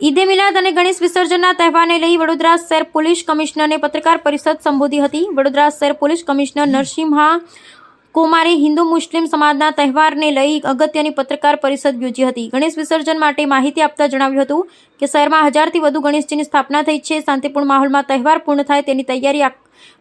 ઈદે મિલાદ અને ગણેશ વિસર્જનના તહેવારને લઈ વડોદરા શહેર પોલીસ કમિશનરને પત્રકાર પરિષદ સંબોધી હતી. વડોદરા શહેર પોલીસ કમિશનર નરસિંહા કુમારે હિન્દુ મુસ્લિમ સમાજના તહેવારને લઈ અગત્યની પત્રકાર પરિષદ યોજી હતી. ગણેશ વિસર્જન માટે માહિતી આપતા જણાવ્યું હતું કે શહેરમાં હજારથી વધુ ગણેશજીની સ્થાપના થઈ છે. શાંતિપૂર્ણ માહોલમાં તહેવાર પૂર્ણ થાય તેની તૈયારી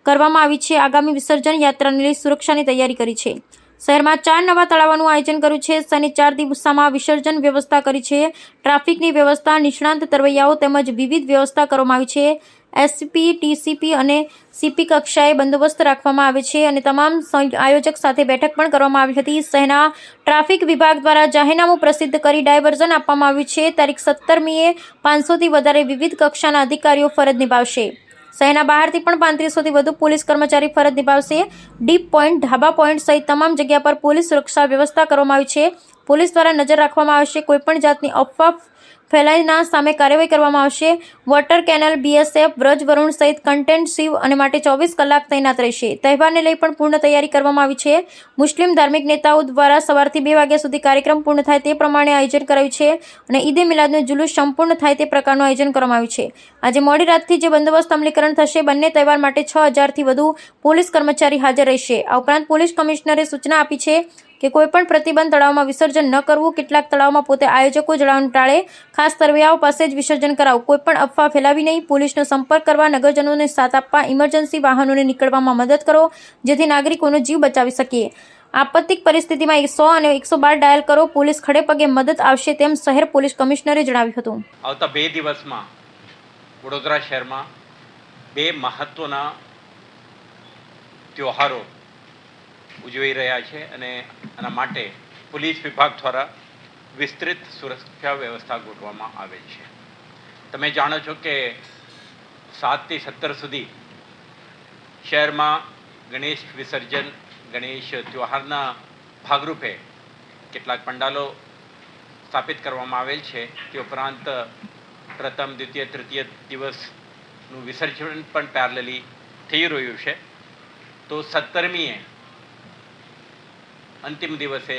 કરવામાં આવી છે. આગામી વિસર્જન યાત્રાને લઈ સુરક્ષાની તૈયારી કરી છે. શહેરમાં ચાર નવા તળાવોનું આયોજન કર્યું છે. શનિ ચાર દિવસોમાં વિસર્જન વ્યવસ્થા કરી છે. ટ્રાફિકની વ્યવસ્થા, નિષ્ણાંત તરવૈયાઓ તેમજ વિવિધ વ્યવસ્થા કરવામાં આવી છે. એસપી, ટીસીપી અને સીપી કક્ષાએ બંદોબસ્ત રાખવામાં આવે છે અને તમામ આયોજક સાથે બેઠક પણ કરવામાં આવી હતી. શહેરના ટ્રાફિક વિભાગ દ્વારા જાહેરનામું પ્રસિદ્ધ કરી ડાયવર્ઝન આપવામાં આવ્યું છે. તારીખ સત્તરમીએ પાંચસોથી વધારે વિવિધ કક્ષાના અધિકારીઓ ફરજ નિભાવશે. શહેરના બહારથી પણ પાંત્રીસોથી વધુ પોલીસ કર્મચારી ફરજ નિભાવશે. ડીપ પોઈન્ટ, ઢાબા પોઈન્ટ સહિત તમામ જગ્યા પર પોલીસ સુરક્ષા વ્યવસ્થા કરવામાં આવી છે. પોલીસ દ્વારા નજર રાખવામાં આવશે. કોઈપણ જાતની અફવા ફેલાઈના સામે કાર્યવાહી કરવામાં આવશે. Water canal BSF Vraj, Varun સહિત કન્ટેન્ટ શિવ અને માટે ચોવીસ કલાક તૈનાત રહેશે. તહેવારને લઈ પણ પૂર્ણ તૈયારી કરવામાં આવી છે. મુસ્લિમ ધાર્મિક નેતાઓ દ્વારા સવારથી બે વાગ્યા સુધી કાર્યક્રમ પૂર્ણ થાય તે પ્રમાણે આયોજન કરાયું છે અને ઈદે મિલાદનું જુલુસ સંપૂર્ણ થાય તે પ્રકારનું આયોજન કરવામાં આવ્યું છે. આજે મોડી રાતથી જે બંદોબસ્ત અમલીકરણ થશે, બંને તહેવાર માટે છ હજારથી વધુ પોલીસ કર્મચારી હાજર રહેશે. આ ઉપરાંત પોલીસ કમિશનરે સૂચના આપી છે કે કોઈપણ પ્રતિબંધ તળાવમાં વિસર્જન ન કરવું, કેટલાક તળાવમાં પોતે આયોજકો જણાવવાનું ટાળે, ખાસ તરવૈયાઓ પાસે જ વિસર્જન કરાવવું કોઈપણ અફવા ફેલાવી નહીં, પોલીસનો સંપર્ક કરવા, નગરજનોને સાથ આપવા, ઇમરજન્સી વાહનોને નીકળવામાં મદદ કરો, જેથી નાગરિકોનો જીવ બચાવી શકીએ. આપત્તિક પરિસ્થિતિમાં એકસો અને એકસો બાર ડાયલ કરો, પોલીસ ખડે પગે મદદ આવશે તેમ શહેર પોલીસ કમિશનરે જણાવ્યું હતું. આવતા બે દિવસમાં વડોદરા શહેરમાં બે મહત્વના તહેવારો ઉજવાઈ રહ્યા છે અને આના માટે પોલીસ વિભાગ દ્વારા વિસ્તૃત સુરક્ષા વ્યવસ્થા ગોઠવવામાં આવેલ છે. તમે જાણો છો કે સાતથી સત્તર સુધી શહેરમાં ગણેશ વિસર્જન, ગણેશ ત્યોહારના ભાગરૂપે કેટલાક પંડાલો સ્થાપિત કરવામાં આવેલ છે. તે ઉપરાંત પ્રથમ, દ્વિતીય, તૃતીય દિવસનું વિસર્જન પણ પેરેલલી થઈ રહ્યું છે. તો સત્તરમીએ અંતિમ દિવસે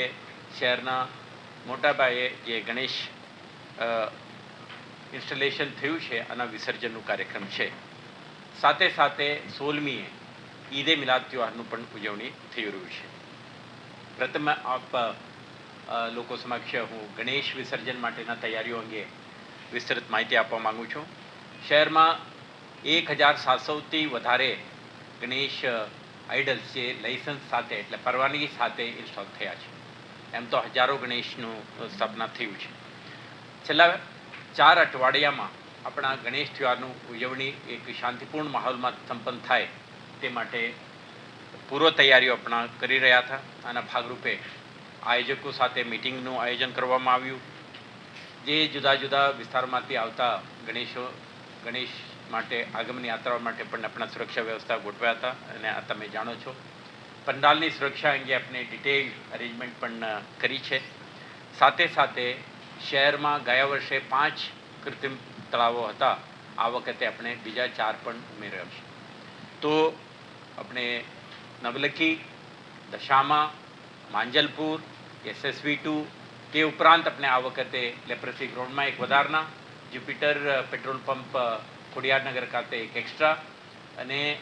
શહેરના મોટાભાઈએ જે ગણેશ ઇન્સ્ટોલેશન થયું છે, આના વિસર્જનનું કાર્યક્રમ છે. સાથે સાથે સોળમીએ ઈદે મિલાદ ત્યોહારનું પણ ઉજવણી થઈ રહ્યું છે. પ્રથમ આપ લોકો સમક્ષ હું ગણેશ વિસર્જન માટેના તૈયારીઓ અંગે વિસ્તૃત માહિતી આપવા માગું છું. શહેરમાં એક હજાર સાતસોથી વધારે ગણેશ આઇડલ્સ જે લાઇસન્સ સાથે, એટલે પરવાનગી સાથે ઇન્સ્ટોલ થયા છે. એમ તો હજારો ગણેશનું સ્થાપના થયું છે. છેલ્લા ચાર અઠવાડિયામાં આપણા ગણેશ તહેવારનું ઉજવણી એક શાંતિપૂર્ણ માહોલમાં સંપન્ન થાય તે માટે પૂર્વ તૈયારીઓ આપણા કરી રહ્યા હતા આના ભાગરૂપે આયોજકો સાથે મિટિંગનું આયોજન કરવામાં આવ્યું. જે જુદા જુદા વિસ્તારમાંથી આવતા ગણેશો, ગણેશ માટે, આગમની યાત્રાઓ માટે પણ આપણા સુરક્ષા વ્યવસ્થા ગોઠવ્યા હતા અને આ તમે જાણો છો. પંડાલની સુરક્ષા અંગે આપણે ડિટેલ અરેન્જમેન્ટ પણ કરી છે. સાથે સાથે શહેરમાં ગયા વર્ષે પાંચ કૃત્રિમ તળાવો હતા. આ વખતે આપણે બીજા ચાર પણ ઉમેર્યા છે. તો આપણે નવલખી, દશામાં, માંજલપુર, એસએસવી ટુ, તે ઉપરાંત આપણે આ વખતે લેપ્રસી ગ્રાઉન્ડમાં એક વધારના જ્યુપિટર પેટ્રોલ પંપ ખોડિયારનગર ખાતે એક એક્સ્ટ્રા અને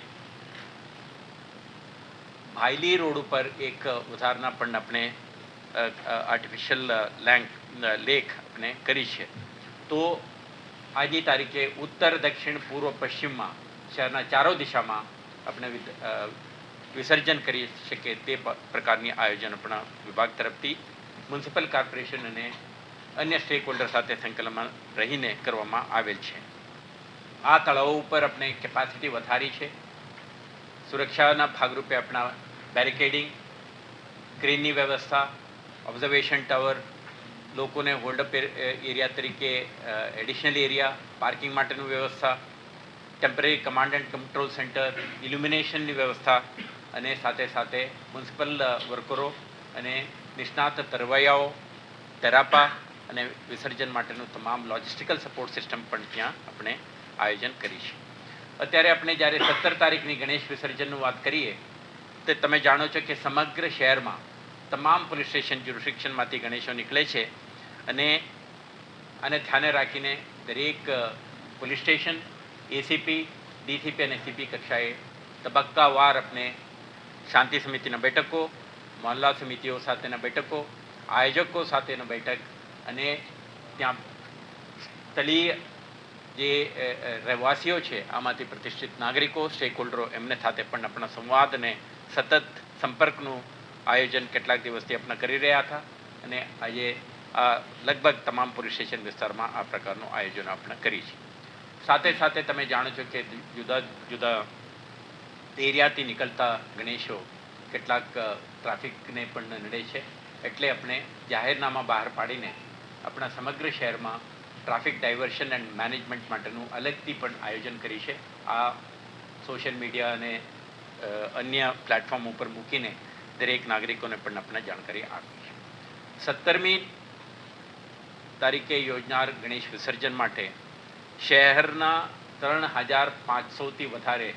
ભાયલી રોડ ઉપર એક અ, પણ આપણે આર્ટિફિશિયલ લેન્ક લેક આપણે કરી છે. તો આજની તારીખે ઉત્તર દક્ષિણ પૂર્વ પશ્ચિમમાં શહેરના ચારો દિશામાં આપણે વિસર્જન કરી શકીએ તે પ્રકારની આયોજન આપણા વિભાગ તરફથી મ્યુનિસિપલ કોર્પોરેશન અને અન્ય સ્ટેક હોલ્ડર સાથે સંકલનમાં રહીને કરવામાં આવેલ છે. આ તળાવો ઉપર આપણે કેપેસિટી વધારી છે. સુરક્ષાના ભાગરૂપે આપણા બેરિકેડિંગ ક્રેનની વ્યવસ્થા ઓબ્ઝર્વેશન ટાવર લોકોને હોલ્ડઅપ એરિયા તરીકે એડિશનલ એરિયા પાર્કિંગ માટેની વ્યવસ્થા temporary command and control centre ઇલ્યુમિનેશનની વ્યવસ્થા અને સાથે સાથે મ્યુનિસિપલ વર્કરો અને નિષ્ણાત તરવૈયાઓ તેરાપા અને વિસર્જન માટેનું તમામ લોજિસ્ટિકલ સપોર્ટ સિસ્ટમ પણ ત્યાં આપણે આયોજન કરીશું. અત્યારે આપણે જ્યારે સત્તર તારીખની ગણેશ વિસર્જનનું વાત કરીએ, તો તમે જાણો છો કે સમગ્ર શહેરમાં તમામ પોલીસ સ્ટેશન જ્યુરિસ્ડિક્શનમાંથી ગણેશો નીકળે છે અને આને ધ્યાને રાખીને દરેક પોલીસ સ્ટેશન, એસીપી, ડીસીપી અને સીપી કક્ષાએ તબક્કાવાર આપણે શાંતિ સમિતિના બેઠકો, મહોલ્લા સમિતિઓ સાથેના બેઠકો, આયોજકો સાથેના બેઠક અને ત્યાં સ્થળીય જે રહેવાસીઓ છે, આમાંથી પ્રતિષ્ઠિત નાગરિકો સ્ટેક હોલ્ડરો એમને સાથે પણ આપણા સંવાદને સતત સંપર્કનું આયોજન કેટલાક દિવસથી આપણે કરી રહ્યા હતા. અને આજે આ લગભગ તમામ પોલીસ સ્ટેશન વિસ્તારમાં આ પ્રકારનું આયોજન આપણે કરી છે. સાથે સાથે તમે જાણો છો કે જુદા જુદા એરિયાથી નીકળતા ગણેશો કેટલાક ટ્રાફિકને પણ નડે છે. એટલે આપણે જાહેરનામા બહાર પાડીને આપણા સમગ્ર શહેરમાં ટ્રાફિક ડાયવર્શન એન્ડ મેનેજમેન્ટ માટેનું અલગથી પણ આયોજન કરી છે. આ સોશિયલ મીડિયા અને અન્ય પ્લેટફોર્મ ઉપર મૂકીને દરેક નાગરિકોને પણ આપણે જાણકારી આપી છે. સત્તરમી તારીખે યોજનાર ગણેશ વિસર્જન માટે શહેરના ત્રણ હજાર પાંચસોથી વધારે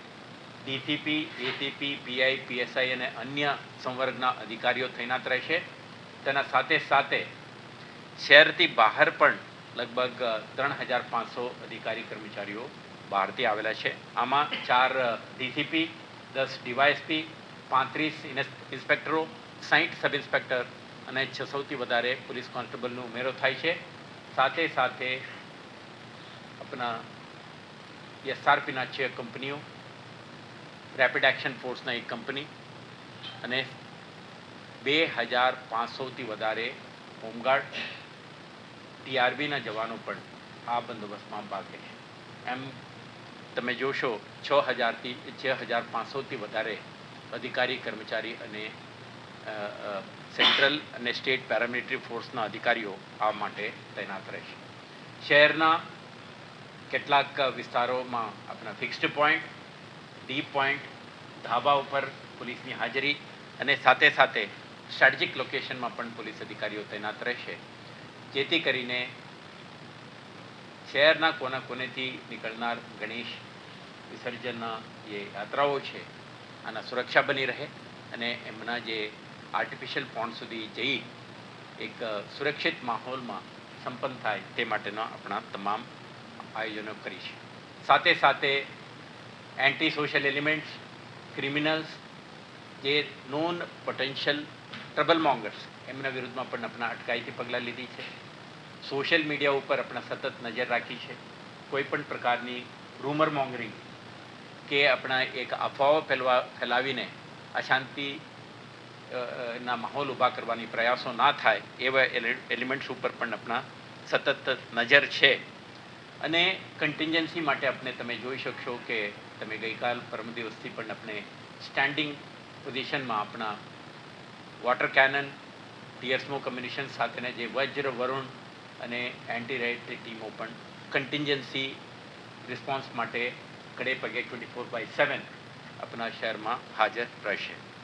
ડીટીપી એટીપી પીઆઈ, પીએસઆઈ અને અન્ય સંવર્ગના અધિકારીઓ તૈનાત રહેશે. તેના સાથે સાથે શહેરથી બહાર પણ લગભગ ત્રણ હજાર પાંચસો અધિકારી કર્મચારીઓ બહારથી આવેલા છે. આમાં ચાર ડીસીપી, દસ ડીવાયએસપી, પાંત્રીસ ઇન્સ્પેક્ટરો સાહીઠ સબ ઇન્સ્પેક્ટર અને છસોથી વધારે પોલીસ કોન્સ્ટેબલનો ઉમેરો થાય છે. સાથે સાથે આપણા એસઆરપીના છ કંપનીઓ, રેપિડ એક્શન ફોર્સના એક કંપની અને બે હજાર પાંચસોથી વધારે હોમગાર્ડ ટીઆરબીના જવાનો પણ આ બંદોબસ્તમાં ભાગ લેશે એમ તમે જોશો, છ હજારથી, છ હજાર પાંચસોથી વધારે અધિકારી, કર્મચારી અને સેન્ટ્રલ અને સ્ટેટ પેરામિલિટરી ફોર્સના અધિકારીઓ આ માટે તૈનાત રહેશે શહેરના કેટલાક વિસ્તારોમાં આપણા ફિક્સ્ડ પોઈન્ટ, ડી પોઈન્ટ, ધાબા ઉપર પોલીસની હાજરી અને સાથે સાથે સ્ટ્રેટેજિક લોકેશનમાં પણ પોલીસ અધિકારીઓ તૈનાત રહેશે. જેથી કરીને શહેરના કોના કોનેથી નીકળનાર ગણેશ વિસર્જનના જે યાત્રાઓ છે, આના સુરક્ષા બની રહે અને એમના જે આર્ટિફિશિયલ પોન્ડ સુધી જઈ એક સુરક્ષિત માહોલમાં સંપન્ન થાય તે માટેના આપણા તમામ આયોજનો કરીશ સાથે સાથે એન્ટી સોશિયલ એલિમેન્ટ્સ ક્રિમિનલ્સ જે નોન પોટેન્શિયલ ટ્રબલ મોંગર્સ એમના વિરુદ્ધમાં પણ આપણા અટકાયતી પગલાં લીધી છે. સોશિયલ મીડિયા ઉપર આપણે સતત નજર રાખી છે. કોઈ પણ પ્રકારની રૂમર મોંગરિંગ કે આપણા એક અફવાઓ ફેલવા ફેલાવીને અશાંતિ ના માહોલ ઊભા કરવાની પ્રયાસો ના થાય એવા એલિમેન્ટ્સ ઉપર પણ આપણા સતત નજર છે. અને કન્ટિન્જન્સી માટે આપણે તમે જોઈ શકશો કે તમે ગઈકાલ પરમ દિવસથી પણ આપણે સ્ટેન્ડિંગ પોઝિશનમાં આપણા વોટર કેનન ટીયર કમ્યુનિશન સાથેના જે વજ્ર વરુણ અને એન્ટી રાઇટ ટીમો પણ કન્ટિન્જન્સી રિસ્પોન્સ માટે કડે પગે ટ્વેન્ટી ફોર બાય સેવન આપણા શહેરમાં હાજર રહેશે.